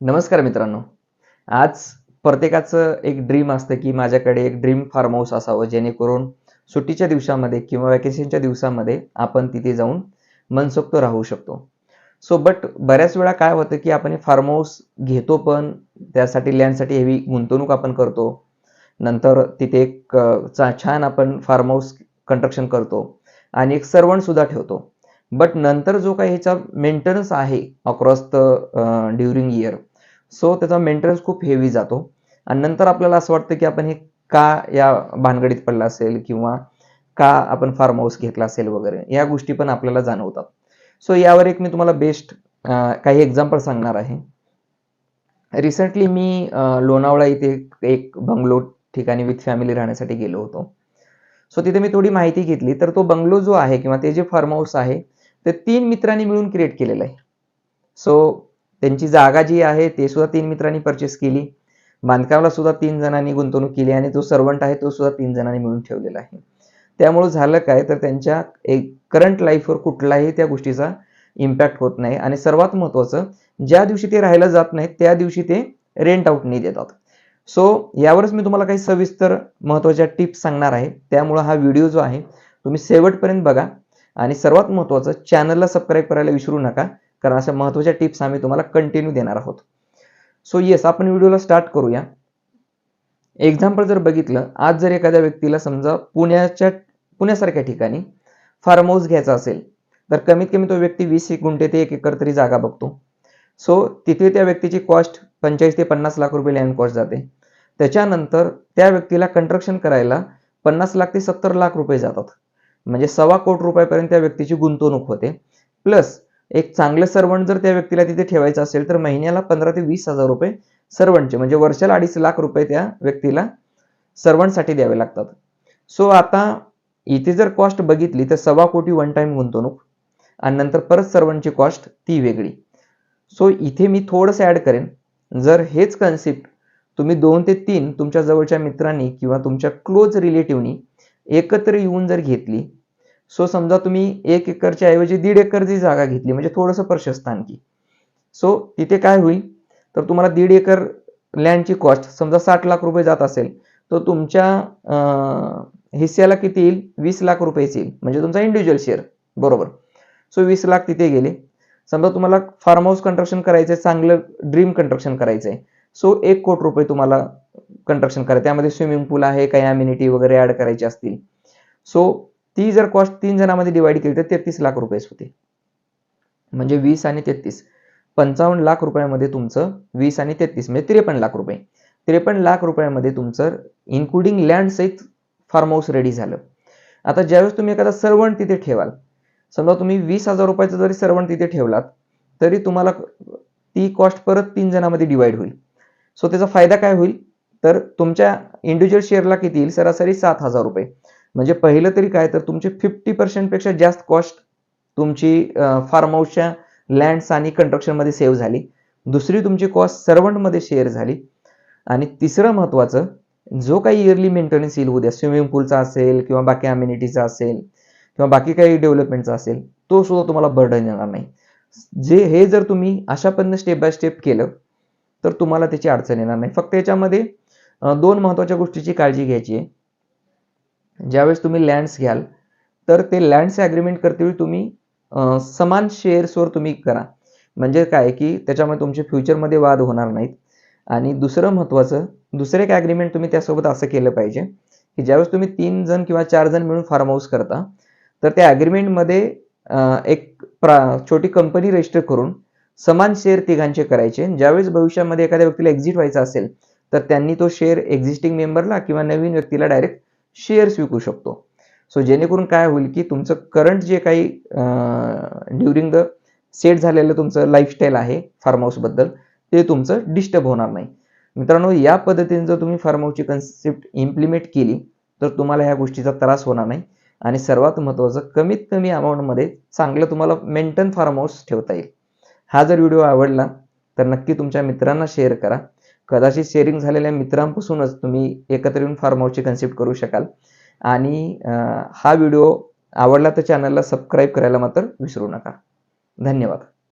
नमस्कार मित्रांनो. आज प्रत्येकाचं एक ड्रीम असतं की माझ्याकडे एक ड्रीम फार्म हाऊस असावं जेणेकरून सुट्टीच्या दिवसामध्ये किंवा वॅकेशनच्या दिवसामध्ये आपण तिथे जाऊन मनसोक्त राहू शकतो. सो बट बऱ्याच वेळा काय होतं की आपण हे फार्म हाऊस घेतो पण त्यासाठी लँडसाठी हेवी गुंतवणूक आपण करतो. नंतर तिथे एक चा- छान आपण फार्म हाऊस कंस्ट्रक्शन करतो आणि एक सर्वणसुद्धा ठेवतो. बट नंतर जो काही ह्याचा मेंटेनन्स आहे across the during year so त्याचा मेंटेनन्स खूप हेवी जातो. आणि नंतर आपल्याला असं वाटतं की आपण हे का या भानगडीत पडला असेल किंवा का आपण फार्म हाऊस घेतला असेल वगैरे या गोष्टी पण आपल्याला जाणवतात. सो यावर एक मी तुम्हाला बेस्ट काही एक्झाम्पल सांगणार आहे. रिसेंटली मी लोणावळा इथे एक बंगलो ठिकाणी विथ फॅमिली राहण्यासाठी गेलो होतो. सो तिथे मी थोडी माहिती घेतली. तर तो बंगलो जो आहे किंवा ते जे फार्म हाऊस आहे ते तीन मित्रांनी मिळून क्रिएट केलेलं आहे. सो त्यांची जागा जी आहे ते सुद्धा तीन मित्रांनी परचेस केली. बांधकामाला सुद्धा तीन जणांनी गुंतवणूक केली आणि जो सर्वंट आहे तो सुद्धा तीन जणांनी मिळून ठेवलेला आहे. त्यामुळे झालं काय? तर त्यांच्या एक करंट लाईफवर कुठलाही त्या गोष्टीचा इम्पॅक्ट होत नाही. आणि सर्वात महत्त्वाचं ज्या दिवशी ते राहायला जात नाहीत त्या दिवशी ते रेंट आउट नाही देतात. सो यावरच मी तुम्हाला काही सविस्तर महत्त्वाच्या टिप्स सांगणार आहे. त्यामुळं हा व्हिडिओ जो आहे तुम्ही शेवटपर्यंत बघा. आणि सर्वात महत्त्वाचं चॅनलला सबस्क्राईब करायला विसरू नका. कारण अशा महत्त्वाच्या टिप्स आम्ही तुम्हाला कंटिन्यू देणार आहोत. सो येस आपण व्हिडिओला स्टार्ट करूया. एक्झाम्पल जर बघितलं आज जर एखाद्या व्यक्तीला समजा पुण्याच्या पुण्यासारख्या ठिकाणी फार्म हाऊस घ्यायचा असेल तर कमीत कमी तो व्यक्ती वीस एक गुंठे ते एक एकर तरी जागा बघतो. सो तिथे त्या व्यक्तीची कॉस्ट पंचेचाळीस ते पन्नास लाख रुपये लँड कॉस्ट जाते. त्याच्यानंतर त्या व्यक्तीला कंस्ट्रक्शन करायला पन्नास लाख ते सत्तर लाख रुपये जातात. म्हणजे सव्वा कोटी रुपयापर्यंत त्या व्यक्तीची गुंतवणूक होते. प्लस एक चांगलं सर्वंट जर त्या व्यक्तीला तिथे ठेवायचं असेल तर महिन्याला पंधरा ते वीस हजार रुपये सर्वंटचे म्हणजे वर्षाला अडीच लाख रुपये त्या व्यक्तीला सर्वंटसाठी द्यावे लागतात. सो आता इथे जर कॉस्ट बघितली तर सव्वा कोटी वन टाइम गुंतवणूक आणि नंतर परत सर्वंटची कॉस्ट ती वेगळी. सो इथे मी थोडंसं ॲड करेन. जर हेच कन्सेप्ट तुम्ही दोन ते तीन तुमच्या जवळच्या मित्रांनी किंवा तुमच्या क्लोज रिलेटिव्हनी एकत्र येऊन जर घेतली सो समजा तुम्ही एक एकरच्या ऐवजी दीड एकरची जागा घेतली म्हणजे थोडंसं प्रशस्त आणखी सो तिथे काय होईल? तर तुम्हाला दीड एकर लँडची कॉस्ट समजा साठ लाख रुपये जात असेल तर तुमच्या हिस्स्याला किती येईल? वीस लाख रुपयेच येईल. म्हणजे तुमचा इंडिव्हिज्युअल शेअर बरोबर. सो वीस लाख तिथे गेले. समजा तुम्हाला फार्म हाऊस कंस्ट्रक्शन करायचं आहे चांगलं ड्रीम कंस्ट्रक्शन करायचं आहे सो एक कोटी रुपये तुम्हाला कंस्ट्रक्शन करायचं त्यामध्ये स्विमिंग पूल आहे काही अम्युनिटी वगैरे ॲड करायची असतील. सो ती जर कॉस्ट तीन जणांमध्ये डिवाइड केली तर तेहतीस लाख रुपयेच होते. म्हणजे वीस आणि तेहतीस. पंचावन्न लाख रुपयामध्ये तुमचं वीस आणि तेहतीस म्हणजे त्रेपन्न लाख रुपये. त्रेपन्न लाख रुपयामध्ये तुमचं इन्क्लुडिंग लँड सहित फार्म हाऊस रेडी झालं. आता ज्यावेळेस तुम्ही एखादा सर्वंट तिथे ठेवाल समजा तुम्ही वीस हजार रुपयाचा जरी सर्वंट तिथे ठेवलात तरी तुम्हाला ती कॉस्ट परत तीन जणांमध्ये डिवाइड होईल. सो त्याचा फायदा काय होईल? तर तुमच्या इंडिव्हिज्युअल शेअरला किती येईल? सरासरी सात हजार रुपये. म्हणजे पहिलं तरी काय तर तुमचे फिफ्टी पर्सेंटपेक्षा जास्त कॉस्ट तुमची फार्म हाऊसच्या लँड्स आणि कंस्ट्रक्शनमध्ये सेव्ह झाली. दुसरी तुमची कॉस्ट सर्वंटमध्ये शेअर झाली. आणि तिसरं महत्त्वाचं जो काही इयरली मेंटेनन्स येईल उद्या स्विमिंग पूलचा असेल किंवा बाकी अम्युनिटीचा असेल किंवा बाकी काही डेव्हलपमेंटचा असेल तो सुद्धा तुम्हाला बर्डन येणार नाही. जे हे जर तुम्ही अशा पद्धतीने स्टेप बाय स्टेप केलं तर तुम्हाला त्याची अडचण येणार नाही. फक्त याच्यामध्ये दोन महत्त्वाच्या गोष्टीची काळजी घ्यायची आहे. ज्यावेळेस तुम्ही लँड्स घ्याल तर ते लँड्स ॲग्रीमेंट करतेवेळी तुम्ही समान शेअर्सवर तुम्ही करा. म्हणजे काय की त्याच्यामुळे तुमचे फ्युचरमध्ये वाद होणार नाहीत. आणि दुसरं महत्त्वाचं दुसरं एक ॲग्रीमेंट तुम्ही त्यासोबत असं केलं पाहिजे की ज्यावेळेस तुम्ही तीन जण किंवा चार जण मिळून फार्म हाऊस करता तर त्या ॲग्रीमेंटमध्ये एक प्रा छोटी कंपनी रजिस्टर करून समान शेअर तिघांचे करायचे. ज्यावेळेस भविष्यामध्ये एखाद्या व्यक्तीला एक्झिट व्हायचा असेल तर त्यांनी तो शेअर एक्झिस्टिंग मेंबरला किंवा नवीन व्यक्तीला डायरेक्ट शेअर्स विकू शकतो. सो जेणेकरून काय होईल की तुमचं करंट जे काही ड्युरिंग द सेट झालेलं तुमचं लाईफस्टाईल आहे फार्म हाऊसबद्दल ते तुमचं डिस्टर्ब होणार नाही. मित्रांनो या पद्धतीने जर तुम्ही फार्म हाऊसची कन्सेप्ट इम्प्लिमेंट केली तर तुम्हाला ह्या गोष्टीचा त्रास होणार नाही. आणि सर्वात महत्त्वाचं कमीत कमी अमाऊंटमध्ये चांगलं तुम्हाला मेंटेन फार्म हाऊस ठेवता येईल. हा जर व्हिडिओ आवडला तर नक्की तुमच्या मित्रांना शेअर करा. कदाचित शेअरिंग झालेल्या मित्रांपासूनच तुम्ही एकत्र येऊन फार्म हाऊसची कन्सेप्ट करू शकाल. आणि हा व्हिडिओ आवडला तर चॅनलला सबस्क्राईब करायला मात्र विसरू नका. धन्यवाद.